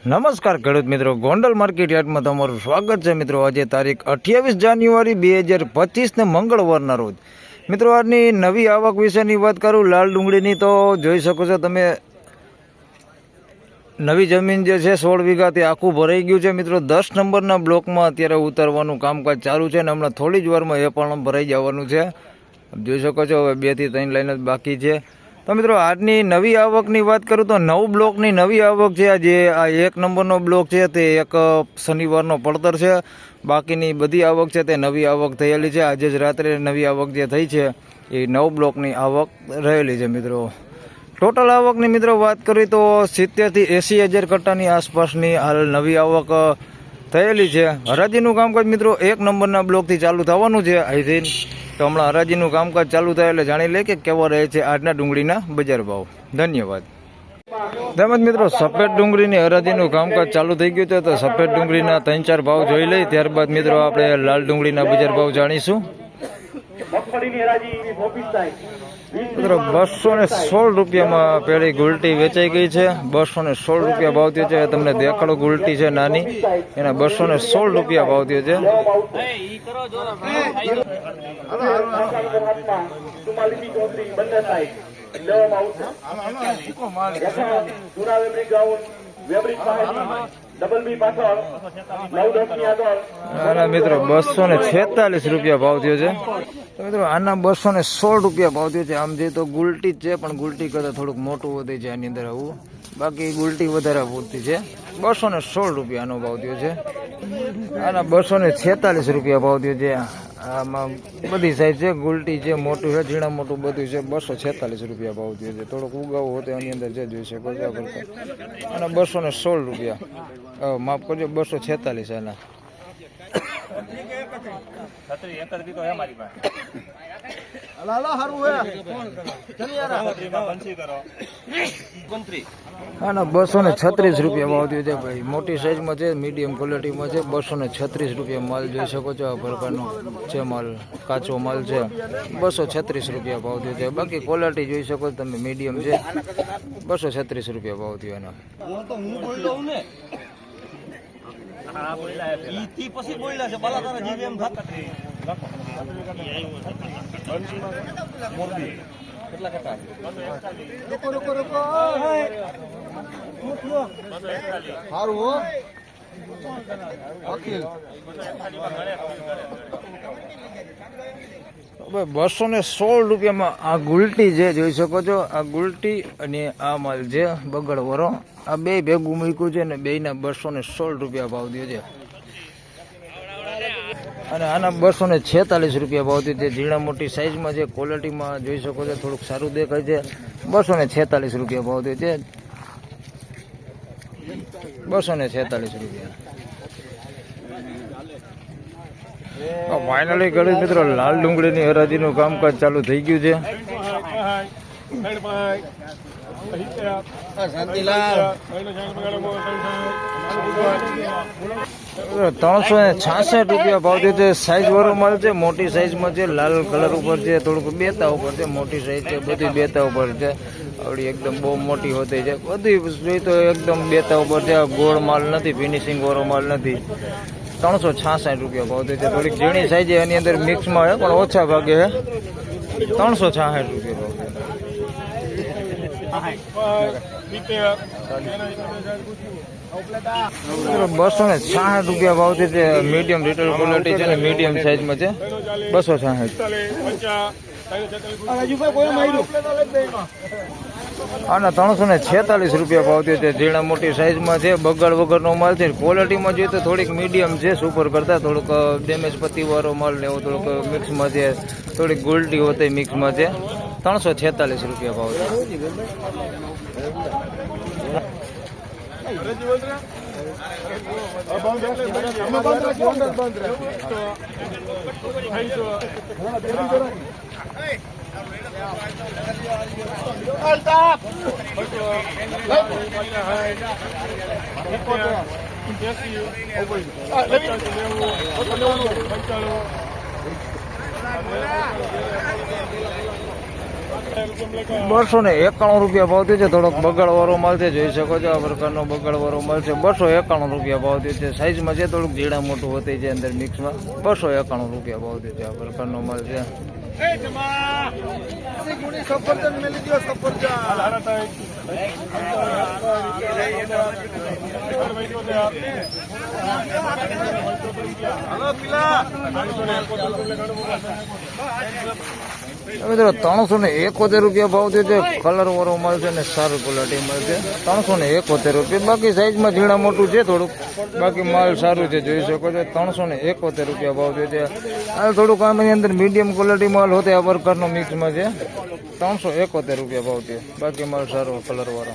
નમસ્કાર ખેડૂત મિત્રો, ગોંડલ માર્કેટ યાર્ડમાં તમારું સ્વાગત છે. મિત્રો, આજે તારીખ અઠ્યાવીસ જાન્યુઆરી બે હજાર પચીસને મંગળવારના રોજ. મિત્રો, આજની નવી આવક વિશેની વાત કરું, લાલ ડુંગળીની તો જોઈ શકો છો તમે, નવી જમીન જે છે સોળ વીઘા તે આખું ભરાઈ ગયું છે. મિત્રો, દસ નંબરના બ્લોકમાં અત્યારે ઉતારવાનું કામકાજ ચાલુ છે અને હમણાં થોડી જ વારમાં એ પણ ભરાઈ જવાનું છે. જોઈ શકો છો, હવે બેથી ત્રણ લાઈન જ બાકી છે. તો મિત્રો, આજની નવી આવકની વાત કરું તો નવ બ્લોકની નવી આવક છે. જે આ એક નંબરનો બ્લોક છે, તે એક શનિવારનો પડતર છે. બાકીની બધી આવક છે, તે નવી આવક થયેલી છે. આજે જ રાત્રે નવી આવક જે થઈ છે, એ નવ બ્લોકની આવક રહેલી છે મિત્રો. ટોટલ આવકની મિત્રો વાત કરીએ તો સિત્તેરથી એંસી હજાર કટ્ટાની આસપાસની હાલ નવી આવક થયેલી છે. હરાજીનું કામકાજ મિત્રો એક નંબરના બ્લોકથી ચાલુ થવાનું છે. અહીંથી તો હમણાં હરાજીનું કામકાજ ચાલુ થાય એટલે જાણી લે કે કેવો રહે છે આજના ડુંગળીના બજાર ભાવ. ધન્યવાદ. તેમજ મિત્રો, સફેદ ડુંગળીની હરાજીનું કામકાજ ચાલુ થઈ ગયું છે તો સફેદ ડુંગળીના ત્રણ ચાર ભાવ જોઈ લઈ. ત્યારબાદ મિત્રો, આપણે લાલ ડુંગળીના બજાર ભાવ જાણીશું. મગફળીની હરાજી મિત્રો બસો ને સોળ રૂપિયામાં પેલી ગુલટી વેચાઈ ગઈ છે. બસો ને સોળ રૂપિયા ભાવ થયો છે. તમને દેખાડો ગુલટી છે નાની. એના બસો ને સોળ રૂપિયા ભાવ થયો છે લેવામાં આવશે મિત્રો, બસો ને છેતાલીસ રૂપિયા ભાવ થયો છે. મિત્રો, આના બસો ને સોળ રૂપિયા ભાવ થયો છે. આમ જે તો ગુલટી જ છે, પણ ગુલટી કરતાં થોડુંક મોટું વધે છે આની અંદર આવું. બાકી ગુલટી વધારે પૂરતી છે. બસો ને સોળ રૂપિયાનો ભાવ થયો છે. આના બસો ને છેતાલીસ રૂપિયા ભાવ થયો છે. આમાં બધી સાઈઝ છે ગુલટી છે મોટું છે ઝીણા મોટું બધું છે બસો છેતાલીસ રૂપિયા ભાવ થયો છે. થોડોક ઉગાવો હોય તો એની અંદર જે જોઈ શકો છો કરતા. અને બસો ને સોળ રૂપિયા. માફ કરજો બસો છેતાલીસ આના. આના બસો ને છત્રીસ રૂપિયા ભાવ થયો છે ભાઈ. મોટી સાઈઝમાં છે મીડિયમ ક્વોલિટીમાં છે. બસો ને છત્રીસ રૂપિયા માલ જોઈ શકો છો આ પ્રકારનો છે માલ કાચો માલ છે. બસો છત્રીસ રૂપિયા ભાવ થયો છે. બાકી ક્વોલિટી જોઈ શકો છો તમે મીડિયમ છે. બસો છત્રીસ રૂપિયા ભાવ થયો એના. હવે બસો ને સોળ રૂપિયામાં આ ગુલટી જે જોઈ શકો છો આ ગુલટી અને આ માલ છે બગડવરો આ બે ભેગું મૂક્યું છે ને બેના બસો ને સોળ રૂપિયા ભાવ દે છે. અને આના બસો ને છેતાલીસ રૂપિયા ભાવ દે છે ઝીણા મોટી સાઇઝમાં જે ક્વોલિટીમાં જોઈ શકો છો, થોડુંક સારું દેખાય છે. બસો ને છેતાલીસ રૂપિયા ભાવ દે છે બસો ને છેતાલીસ રૂપિયા. ફાઇનલી ગળી મિત્રો, લાલ ડુંગળીની હરાજીનું કામકાજ ચાલુ થઈ ગયું છે. ત્રણસો ને છાસઠ રૂપિયા ભાવ છે સાઈઝ વાળો માલ છે, મોટી સાઈઝમાં છે, લાલ કલર ઉપર છે, થોડુંક બેતા ઉપર છે, મોટી સાઈઝ છે, બધી બેતા ઉપર છે. આવડી એકદમ બહુ મોટી હોતી છે. બધી જોઈ તો એકદમ બેતા ઉપર છે, ગોળ માલ નથી ફિનિશિંગ વાળો માલ નથી. ત્રણસો છાસઠ રૂપિયા ભાવ છે થોડીક ઝીણી સાઈઝ એની અંદર મિક્સમાં છે પણ ઓછા ભાગે ત્રણસો છાસઠ રૂપિયા બસો ને સાઠ રૂપિયા ભાવ છે મીડિયમ રિટેલ ક્વોલિટી છે ને મીડિયમ સાઈઝમાં છે. બસો સાઠ અને ત્રણસો ને છેતાલીસ રૂપિયા ભાવતી છે ઝીણા મોટી સાઈઝમાં છે. બગાડ વગરનો માલ છે. ક્વોલિટીમાં જોઈએ તો થોડીક મીડિયમ છે. સુપર કરતા થોડુંક ડેમેજ પત્તીવાળો માલ ને એવો થોડુંક મિક્સમાં છે. થોડીક ગોલ્ડી હોતી મિક્સમાં છે. ત્રણસો છેતાલીસ રૂપિયા ભાવ છે. બસો ને એકાણું રૂપિયા ભાવ થયો છે. થોડોક બગાડવાળો છે. જોઈ શકો છો આ પ્રકારનો બગાડવાળો મળશે બસો એકાણું રૂપિયા ભાવ થયો છે. સાઈઝમાં છે થોડુંક જીડા મોટું હોતી છે અંદર મિક્સમાં. બસો એકાણું રૂપિયા ભાવ થયો છે આ પ્રકારનો માલ છે. મિત્રો ત્રણસો ને એકોતેર રૂપિયા ભાવ છે કલર વાળો મળશે ને સારું ક્વોલિટી મળશે ત્રણસો ને એકોતેર રૂપિયા બાકી સાઈઝમાં ઝીણા મોટું છે થોડુંક. બાકી માલ સારું છે, જોઈ શકો છો. ત્રણસો ને એકોતેર રૂપિયા ભાવ છે આ થોડુંક આની અંદર મીડિયમ ક્વોલિટી માલ હોતે, આ પ્રકારનો મિક્સમાં છે. ત્રણસો એકોતેર રૂપિયા ભાવ છે. બાકી માલ સારો કલર વાળો.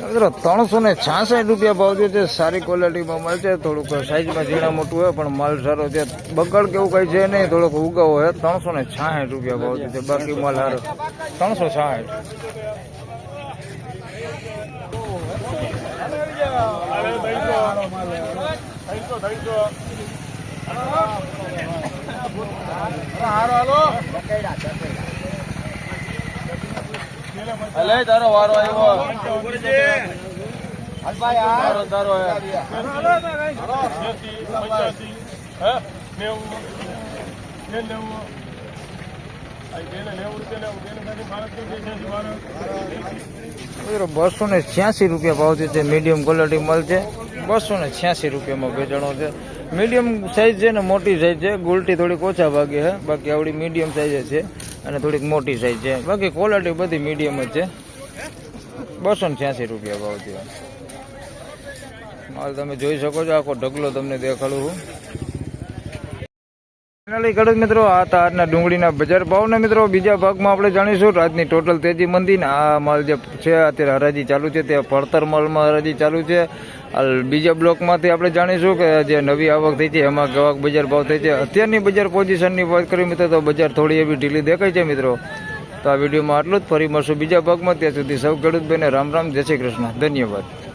મિત્રો, ત્રણસો ને છાસઠ રૂપિયા ભાવ છે, સારી ક્વોલિટીમાં છે. થોડુંક સાઈઝમાં ઝીણા મોટું હોય, પણ માલ સારો છે. બગડ કેવું કઈ છે નહીં, થોડોક ઉગાવો હોય ત્રણસો ને છાસઠ રૂપિયા ભાવ છે. બાકી માલ સારો ત્રણસો છાસઠ. અલે તારો વારો આવ્યો. તારો તારો બસો ને છ્યાસી રૂપિયા ભાવ છે મીડિયમ ક્વોલિટી મળશે બસો ને છ્યાસી રૂપિયામાં વેચાણો છે. મીડિયમ સાઈઝ છે ને મોટી સાઈઝ છે. ગુલટી થોડીક ઓછા ભાગે છે. બાકી આવડી મીડિયમ સાઈઝ છે. અને થોડીક મોટી સાઈઝ છે. બાકી ક્વોલિટી બધી મીડિયમ જ છે. બસો ને છ્યાસી રૂપિયા ભાવ થયો. માલ તમે જોઈ શકો છો, આખો ઢગલો તમને દેખાડું છું ફાઇનલી મિત્રો, આ તારના આજના ડુંગળીના બજાર ભાવના મિત્રો. બીજા ભાગમાં આપણે જાણીશું રાજની ટોટલ તેજી મંદી ને આ માલ જે છે, અત્યારે હરાજી ચાલુ છે, તે પડતર માલમાં હરાજી ચાલુ છે. બીજા બ્લોકમાંથી આપણે જાણીશું કે જે નવી આવક થઈ છે, એમાં કેવાક બજાર ભાવ થઈ છે. અત્યારની બજાર પોઝિશનની વાત કરીએ મિત્રો, તો બજાર થોડી એવી ઢીલી દેખાય છે મિત્રો. તો આ વિડીયોમાં આટલું જ. ફરી મળશું બીજા ભાગમાં. ત્યાં સુધી સૌ ખેડૂત ભાઈને રામ રામ. જય શ્રી કૃષ્ણ. ધન્યવાદ.